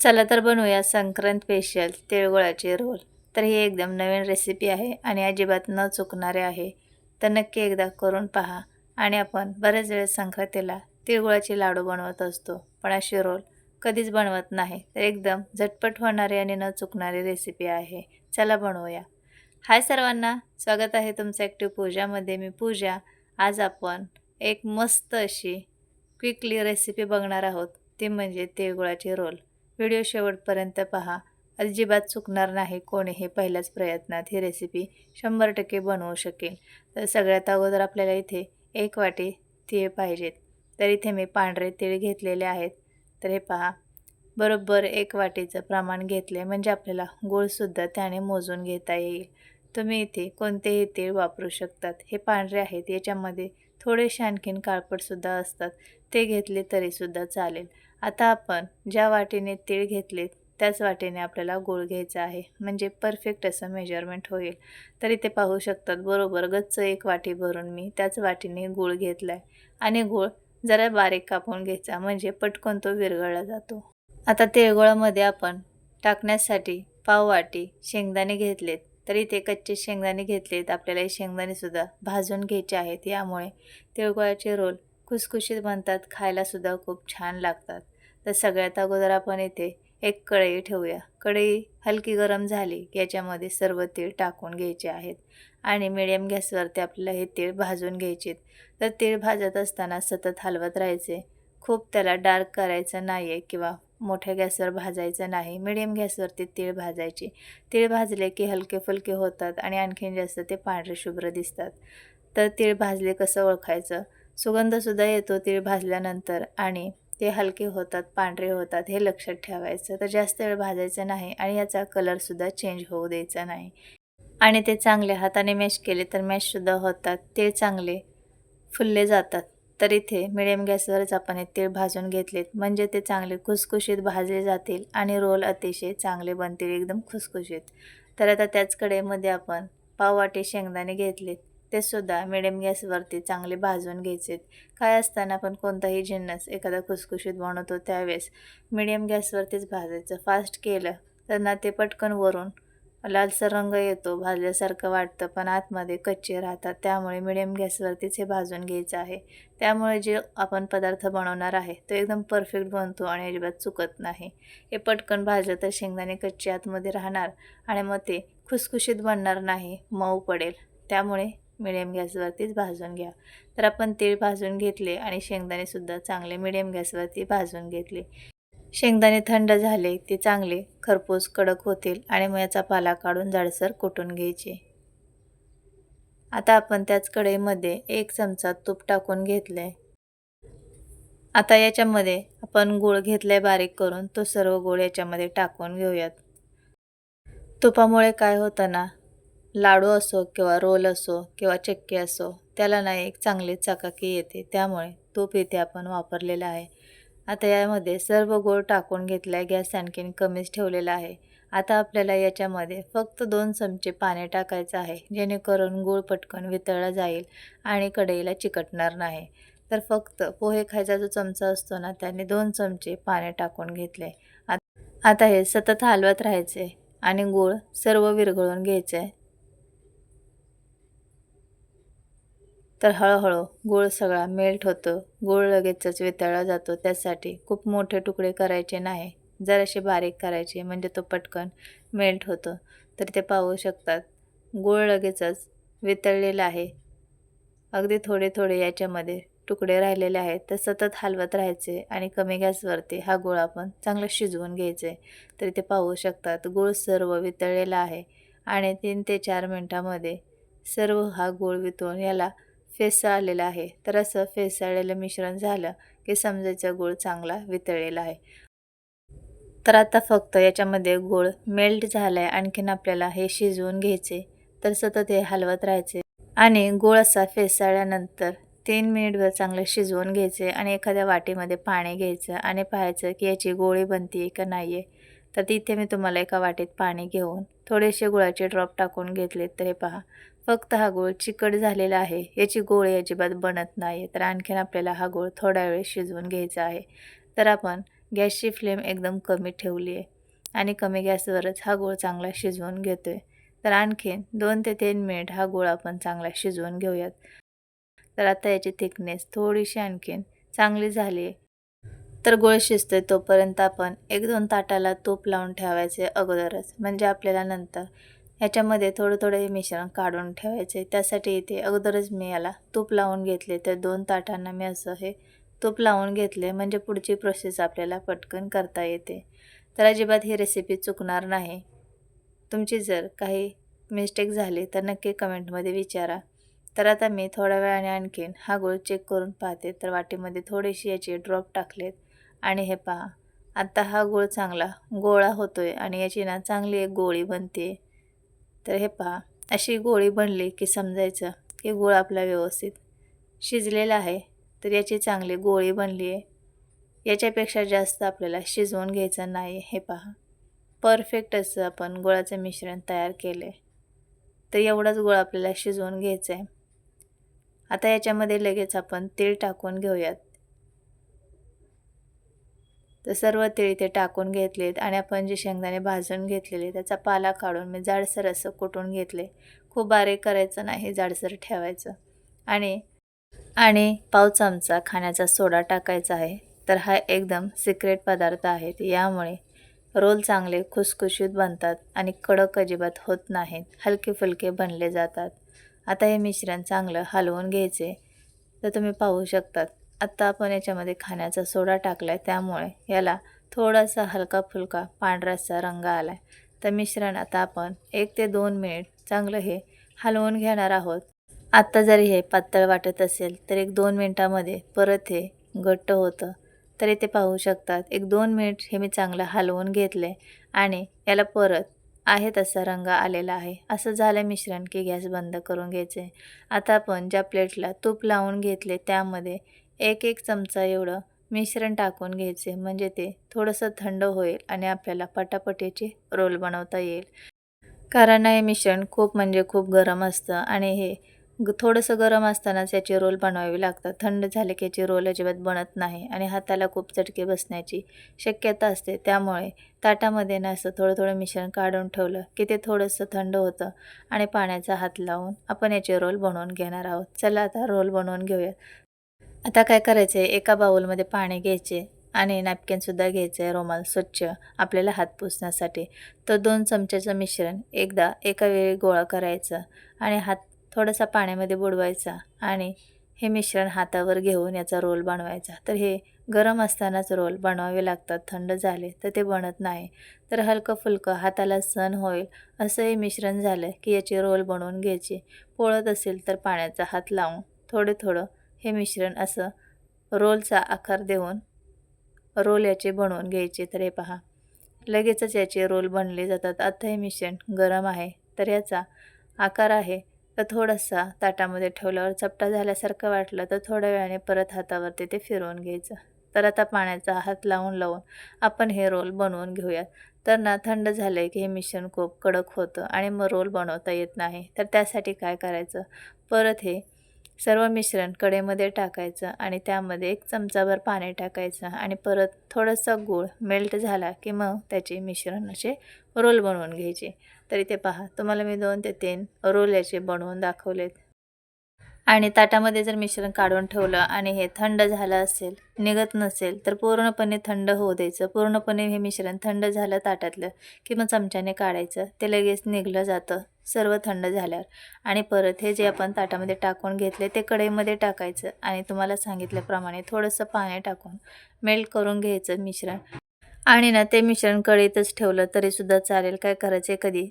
चला तर बनवूया संक्रांत स्पेशल तिळगुळाचे रोल. तर ही एकदम नवीन रेसिपी आहे आणि अजिबात न चुकणारे आहे. तर नक्की एकदा करून पहा. आणि आपण बऱ्याच वेळेस संक्रांतीला तिळगुळाचे लाडू बनवत असतो. पण असे रोल कधीच बनवत नाही. तर एकदम झटपट होणारी आणि न चुकणारी रेसिपी आहे. चला बनवूया. हाय सर्वांना स्वागत आहे तुमचं ॲक्टिव्ह पूजामध्ये मी पूजा. आज आपण एक मस्त अशी क्विकली रेसिपी बघणार आहोत. ती म्हणजे तिळगुळाचे रोल. व्हिडिओ शेवटपर्यंत पहा. अजिबात चुकणार नाही कोणीही पहिल्याच प्रयत्नात ही रेसिपी शंभर टक्के बनवू शकेल तर सगळ्यात अगोदर आपल्याला इथे एक वाटी तीळ पाहिजेत. तर इथे मी पांढरे तीळ घेतलेले आहेत. तर हे पहा. बरोबर एक वाटीचं प्रमाण घेतले म्हणजे आपल्याला गूळसुद्धा त्याने मोजून घेता येईल. तुम्ही इथे कोणतेही तीळ वापरू शकतात. हे पांढरे आहेत. याच्यामध्ये थोडेसे आणखीन काळपटसुद्धा असतात. ते घेतले तरीसुद्धा चालेल. आता आपण ज्या वाटीने तीळ घेतले त्याच वाटेने आपल्याला गूळ घ्यायचा आहे. म्हणजे परफेक्ट असं मेजरमेंट होईल. तर इथे पाहू शकतात बरोबर गच्च एक वाटी भरून मी त्याच वाटीने गूळ घेतला आहे आणि गूळ जरा बारीक कापून घ्यायचा म्हणजे पटकन तो विरघळला जातो. आता तिळगुळामध्ये आपण टाकण्यासाठी पाववाटी शेंगदाणे घेतलेत. तर इथे कच्चे शेंगदाणे घेतलेत. आपल्याला हे शेंगदाणेसुद्धा भाजून घ्यायचे आहेत. यामुळे तिळगुळाचे रोल खुसखुशीत बनतात खायलासुद्धा खूप छान लागतात. तर सगळ्यात अगोदर आपण इथे एक कढई ठेवूया. कढई हलकी गरम झाली की याच्यामध्ये सर्व तीळ टाकून घ्यायचे आहेत. आणि मिडियम गॅसवरती आपल्याला हे तीळ भाजून घ्यायचे तर तीळ भाजत असताना सतत हलवत राहायचे. खूप त्याला डार्क करायचं नाही आहे किंवा मोठ्या गॅसवर भाजायचं नाही. मिडियम गॅसवरती तीळ भाजायचे. तीळ भाजले की हलके फुलके होतात आणि आणखीन जास्त ते पांढरे शुभ्र दिसतात. तर तीळ भाजले कसं ओळखायचं? सुगंधसुद्धा येतो तीळ भाजल्यानंतर आणि ते हलके होतात पांढरे होतात हे लक्षात ठेवायचं. तर जास्त वेळ भाजायचं नाही आणि याचा कलरसुद्धा चेंज होऊ द्यायचा नाही. आणि ते चांगले हाताने मॅश केले तर मॅशसुद्धा होतात. ते चांगले फुलले जातात. तर इथे मिडियम गॅसवरच आपण हे तीळ भाजून घेतलेत. म्हणजे ते चांगले खुसखुशीत भाजले जातील आणि रोल अतिशय चांगले बनतील एकदम खुसखुशीत. तर आता त्याच कडेमध्ये आपण पाववाटे शेंगदाणे घेतलेत. ते सुद्धा मिडियम गॅसवरती चांगले भाजून घ्यायचेत. काय असताना आपण कोणताही जिन्नस एखादा खुसखुशीत बनवतो त्यावेळेस मिडियम गॅसवरतीच भाजायचं. फास्ट केलं तर ना ते पटकन वरून लालसर रंग येतो भाजल्यासारखं वाटतं पण आतमध्ये कच्चे राहतात. त्यामुळे मिडियम गॅसवरतीच हे भाजून घ्यायचं आहे. त्यामुळे जे आपण पदार्थ बनवणार आहे तो एकदम परफेक्ट बनतो आणि अजिबात चुकत नाही. हे पटकन भाजलं तर शेंगदाणे कच्चे आतमध्ये राहणार आणि मग ते खुसखुशीत बनणार नाही मऊ पडेल. त्यामुळे मिडियम गॅसवरतीच भाजून घ्या. तर आपण तीळ भाजून घेतले आणि शेंगदाणेसुद्धा चांगले मिडियम गॅसवरती भाजून घेतले. शेंगदाणे थंड झाले ते चांगले खरपूस कडक होतील आणि मग याचा पाला काढून जाडसर कुटून घ्यायचे. आता आपण त्याच कढईमध्ये एक चमचा तूप टाकून घेतले आता याच्यामध्ये आपण गूळ घेतलाय बारीक करून तो सर्व गूळ याच्यामध्ये टाकून घेऊयात. तुपामुळे काय होतं ना लाडू असो किंवा रोल असो किंवा चक्की असो त्याला ना एक चांगली चकाकी येते. त्यामुळे तूप इथे आपण वापरलेलं आहे. आता यामध्ये सर्व गोळ टाकून घेतला आहे गॅस आणखीन कमीच ठेवलेला आहे. आता आपल्याला याच्यामध्ये फक्त दोन चमचे पाणी टाकायचं आहे जेणेकरून गूळ पटकन वितळला जाईल आणि कढईला चिकटणार नाही. तर फक्त पोहे खायचा जो चमचा असतो ना त्याने दोन चमचे पाणी टाकून घेतले. आता हे सतत हलवत राहायचे आणि गूळ सर्व विरघळून घ्यायचे. तर हळूहळू गूळ सगळा मेल्ट होतो. गूळ लगेचच वितळला जातो. त्यासाठी खूप मोठे तुकडे करायचे नाही. जरासे बारीक करायचे म्हणजे तो पटकन मेल्ट होतो. तर ते पाहू शकतात. गूळ लगेचच वितळलेला आहे. अगदी थोडे थोडे याच्यामध्ये तुकडे राहिलेले आहेत. तर सतत हलवत राहायचे आणि कमी गॅसवरती हा गूळ आपण चांगलं शिजवून घ्यायचे. तर ते पाहू शकतात. गूळ सर्व वितळलेला आहे. आणि तीन ते चार मिनटामध्ये सर्व हा गूळ वितळून याला फेसाळलेलं आहे. तर असं फेसाळलेलं मिश्रण झालं की समजायचं गूळ चांगला वितळलेला आहे. तर आता फक्त याच्यामध्ये गूळ मेल्ट झाला आहे आणखीन आपल्याला हे शिजवून घ्यायचे. तर सतत हे हलवत राहायचे. आणि गूळ असा फेसाळल्यानंतर तीन मिनिटभर चांगलं शिजवून घ्यायचे आणि एखाद्या वाटीमध्ये पाणी घ्यायचं आणि पाहायचं की याची गोळी बनते आहे का नाही आहे तर तिथे मी तुम्हाला एका वाटीत पाणी घेऊन थोडेसे गुळाचे ड्रॉप टाकून घेतले तर हे पहा. फक्त हा गोळ चिकट झालेला आहे. याची गोळी अजिबात बनत नाही तर आणखीन आपल्याला हा गोळ थोडा वेळ शिजवून घ्यायचा आहे. तर आपण गॅसची फ्लेम एकदम कमी ठेवली आहे. आणि कमी गॅसवरच हा गोळ चांगला शिजवून घेतो आहे तर आणखीन दोन ते तीन मिनिट हा गूळ आपण चांगला शिजवून घेऊयात. तर आता याची थिकनेस थोडीशी आणखीन चांगली झाली आहे. तर गोळ शिजतोय तोपर्यंत आपण एक दोन ताटाला तूप लावून ठेवायचे अगोदरच. म्हणजे आपल्याला नंतर ह्याच्यामध्ये थोडं थोडं हे मिश्रण काढून ठेवायचे. त्यासाठी इथे अगोदरच मी याला तूप लावून घेतले. तर दोन ताटांना मी असं हे तूप लावून घेतले. म्हणजे पुढची प्रोसेस आपल्याला पटकन करता येते. तर अजिबात ही रेसिपी चुकणार नाही. तुमची जर काही मिस्टेक झाली तर नक्की कमेंटमध्ये विचारा. तर आता मी थोड्या वेळाने आणखीन हा गोळ चेक करून पाहते. तर वाटीमध्ये थोडेशी याचे ड्रॉप टाकलेत. आणि हे पहा आत्ता हा गोळ चांगला गोळा होतोय. आणि याची ना चांगली एक गोळी बनते तर हे पहा अशी गोळी बनली की समजायचं की गोळ आपला व्यवस्थित शिजलेला आहे तर याची चांगली गोळी बनली आहे. याच्यापेक्षा जास्त आपल्याला शिजवून घ्यायचं नाही हे पहा. परफेक्ट असं आपण गुळाचं मिश्रण तयार केलं आहे तर एवढाच गोळ आपल्याला शिजवून घ्यायचं आहे. आता याच्यामध्ये लगेच आपण तेल टाकून घेऊयात. तर सर्व तीळ ते टाकून घेतलेत आणि आपण जे शेंगदाणे भाजून घेतलेले त्याचा पाला काढून मी जाडसर असं कुटून घेतले. खूप बारीक करायचं नाही जाडसर ठेवायचं. आणि आणि पाव चमचा खाण्याचा सोडा टाकायचा आहे. तर हा एकदम सिक्रेट पदार्थ आहे. यामुळे रोल चांगले खुसखुशीत बनतात आणि कडक अजिबात होत नाहीत. हलके फुलके बनले जातात. आता हे मिश्रण चांगलं हलवून घ्यायचे. तर तुम्ही पाहू शकतात. आत्ता आपण याच्यामध्ये खाण्याचा सोडा टाकला आहे त्यामुळे याला थोडासा हलका फुलका पांढरासा रंग आला आहे तर मिश्रण आता आपण एक ते दोन मिनिट चांगलं हे हलवून घेणार आहोत. आत्ता जरी हे पातळ वाटत असेल तर एक दोन मिनटामध्ये परत हे घट्ट होतं. तर इथे पाहू शकतात एक दोन मिनिट हे मी चांगलं हलवून घेतले आणि याला परत आहे तसा रंग आलेला आहे. असं झालं मिश्रण की गॅस बंद करून घ्यायचे आता आपण ज्या प्लेटला तूप लावून घेतले त्यामध्ये एक एक चमचा एवढं मिश्रण टाकून घ्यायचे. म्हणजे ते थोडंसं थंड होईल आणि आपल्याला पटापटीचे रोल बनवता येईल. कारण हे मिश्रण खूप म्हणजे खूप गरम असतं आणि हे ग थोडंसं गरम असतानाच याचे रोल बनवावे लागतात. थंड झाले की याचे रोल अजिबात बनत नाही आणि हाताला खूप चटके बसण्याची शक्यता असते. त्यामुळे ताटामध्ये ना असं थोडं थोडं मिश्रण काढून ठेवलं की ते थोडंसं थंड होतं आणि पाण्याचा हात लावून आपण याचे रोल बनवून घेणार आहोत. चला आता रोल बनवून घेऊयात. आता काय करायचं आहे एका बाऊलमध्ये पाणी घ्यायचे आणि नॅपकिनसुद्धा घ्यायचं आहे रोमाल स्वच्छ आपल्याला हात पुसण्यासाठी. तर दोन चमच्याचं मिश्रण एकदा एका वेळी गोळा करायचं आणि हात थोडासा पाण्यामध्ये बुडवायचा आणि हे मिश्रण हातावर घेऊन याचा रोल बनवायचा. तर हे गरम असतानाच रोल बनवावे लागतात. थंड झाले तर ते बनत नाही. तर हलकं फुलकं हाताला सण होईल असं हे मिश्रण झालं की याचे रोल बनवून घ्यायचे. पोळत असेल तर पाण्याचा हात लावून थोडं थोडं हे मिश्रण असं रोलचा आकार देऊन रोल याचे बनवून घ्यायचे. तर हे पहा. लगेचच याचे रोल बनले जातात. आता हे मिश्रण गरम आहे. तर याचा आकार आहे. तर थोडासा ताटामध्ये ठेवल्यावर चपटा झाल्यासारखं वाटलं तर थोड्या वेळाने परत हातावरती ते फिरवून घ्यायचं. तर आता पाण्याचा हात लावून लावून आपण हे रोल बनवून घेऊयात. तर ना थंड झालं की हे मिश्रण खूप कडक होतं आणि मग रोल बनवता येत नाही. तर त्यासाठी काय करायचं? परत हे सर्व मिश्रण कडेमध्ये टाकायचं आणि त्यामध्ये एक चमचाभर पाणी टाकायचं आणि परत थोडंसं गूळ मेल्ट झाला की मग त्याचे मिश्रण असे रोल बनवून घ्यायचे. तर इथे पहा तुम्हाला मी दोन ते तीन रोल याचे बनवून दाखवलेत. आणि ताटामध्ये जर मिश्रण काढून ठेवलं आणि हे थंड झालं असेल निघत नसेल तर पूर्णपणे थंड होऊ द्यायचं. पूर्णपणे हे मिश्रण थंड झालं ताटातलं की मग चमच्याने काढायचं. ते लगेच निघलं जातं सर्व थंड झाल्यावर. आणि परत हे जे आपण ताटामध्ये टाकून घेतले ते कढईमध्ये टाकायचं आणि तुम्हाला सांगितल्याप्रमाणे थोडंसं पाणी टाकून मेल्ट करून घ्यायचं मिश्रण. आणि ना ते मिश्रण कढईतच ठेवलं तरीसुद्धा चालेल. काय करायचं कधी?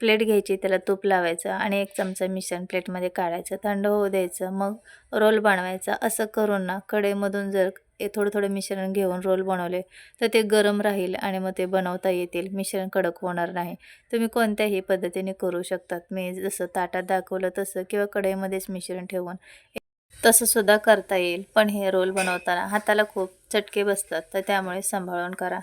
प्लेट घ्यायची त्याला तूप लावायचं आणि एक चमचा मिश्रण प्लेटमध्ये काढायचं थंड होऊ द्यायचं मग रोल बनवायचा. असं करून ना कढईमधून जर हे थोडं थोडं मिश्रण घेऊन रोल बनवले तर ते गरम राहील आणि मग ते बनवता येतील. मिश्रण कडक होणार नाही. तुम्ही कोणत्याही पद्धतीने करू शकतात. मी जसं ताटात दाखवलं तसं किंवा कढईमध्येच मिश्रण ठेवून. तसंसुद्धा करता येईल. पण हे रोल बनवताना हाताला खूप चटके बसतात तर त्यामुळे सांभाळून करा.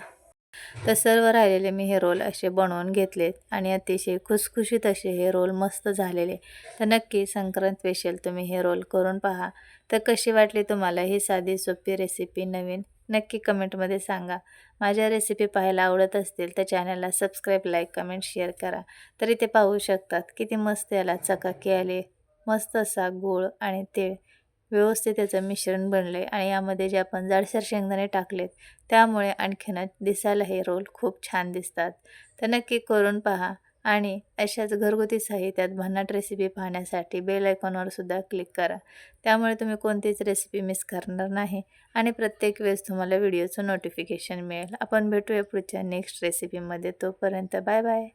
तर सर्व राहिलेले मी हे रोल असे बनवून घेतलेत आणि अतिशय खुसखुशीत असे हे रोल मस्त झालेले. तर नक्की संक्रांत स्पेशल तुम्ही हे रोल करून पहा. तर कशी वाटली तुम्हाला ही साधी सोपी रेसिपी नवीन? नक्की कमेंटमध्ये सांगा. माझ्या रेसिपी पाहायला आवडत असतील तर चॅनलला सबस्क्राईब लाईक कमेंट शेअर करा. तर इथे पाहू शकतात किती मस्त याला चकाकी आले. मस्त असा गूळ आणि तेळ. व्यवस्थित त्याचं मिश्रण बनलं आहे आणि यामध्ये जे आपण जाडसर शेंगदाणे टाकलेत त्यामुळे आणखीनच दिसायला हे रोल खूप छान दिसतात. तर नक्की करून पहा आणि अशाच घरगुती साहित्यात भन्नाट रेसिपी पाहण्यासाठी बेल आयकॉनवर सुद्धा क्लिक करा. त्यामुळे तुम्ही कोणतीच रेसिपी मिस करणार नाही आणि प्रत्येक वेळेस तुम्हाला व्हिडिओचं नोटिफिकेशन मिळेल. आपण भेटूया पुढच्या नेक्स्ट रेसिपीमध्ये तोपर्यंत बाय बाय